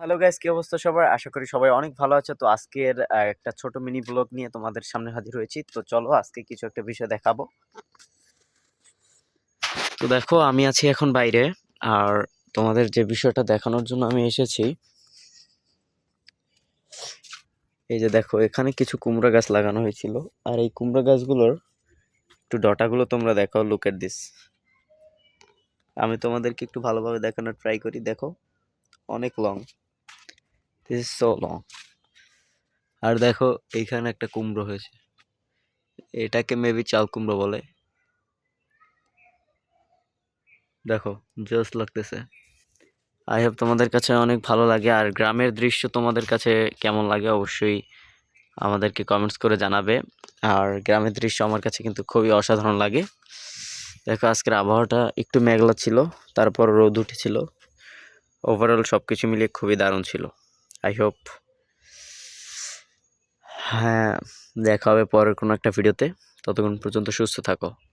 Hello guys কি অবস্থা সবার? আশা করি সবাই অনেক ভালো আছে। তো আজকের একটা ছোট মিনি ব্লগ নিয়ে তোমাদের সামনে হাজির হয়েছি। তো চলো আজকে কিছু একটা বিষয় দেখাবো। তো দেখো, আমি আছি এখন বাইরে। আর তোমাদের যে বিষয়টা দেখানোর জন্য আমি এসেছি, এই যে দেখো, এখানে কিছু কুমড়া গাছ লাগানো হয়েছিল। আর এই কুমড়া গাছগুলোর একটু ডটাগুলো তোমরা দেখো লুক এট দিস আমি তোমাদেরকে একটু ভালোভাবে দেখানোর ট্রাই করি। দেখো, অনেক long this is so long আর দেখো এইখানে একটা কুমড়ো হয়েছে। এটাকে মেবি চাল কুমড়ো বলে। দেখো জোস লাগতেছে। আই হোপ তোমাদের কাছে অনেক ভালো লাগে। আর গ্রামের দৃশ্য তোমাদের কাছে কেমন লাগে অবশ্যই আমাদেরকে কমেন্টস করে জানাবে। আর গ্রামের দৃশ্য আমার কাছে কিন্তু খুবই অসাধারণ লাগে। দেখো, আজকের আবহাওয়াটা একটু মেঘলা ছিল, তারপর রোদ উঠেছিল। ওভারঅল সব কিছু মিলিয়ে খুবই দারুণ ছিল। আই হোপ হ্যাঁ দেখা হবে পরের কোনো একটা ভিডিওতে ততক্ষণ পর্যন্ত সুস্থ থাকো।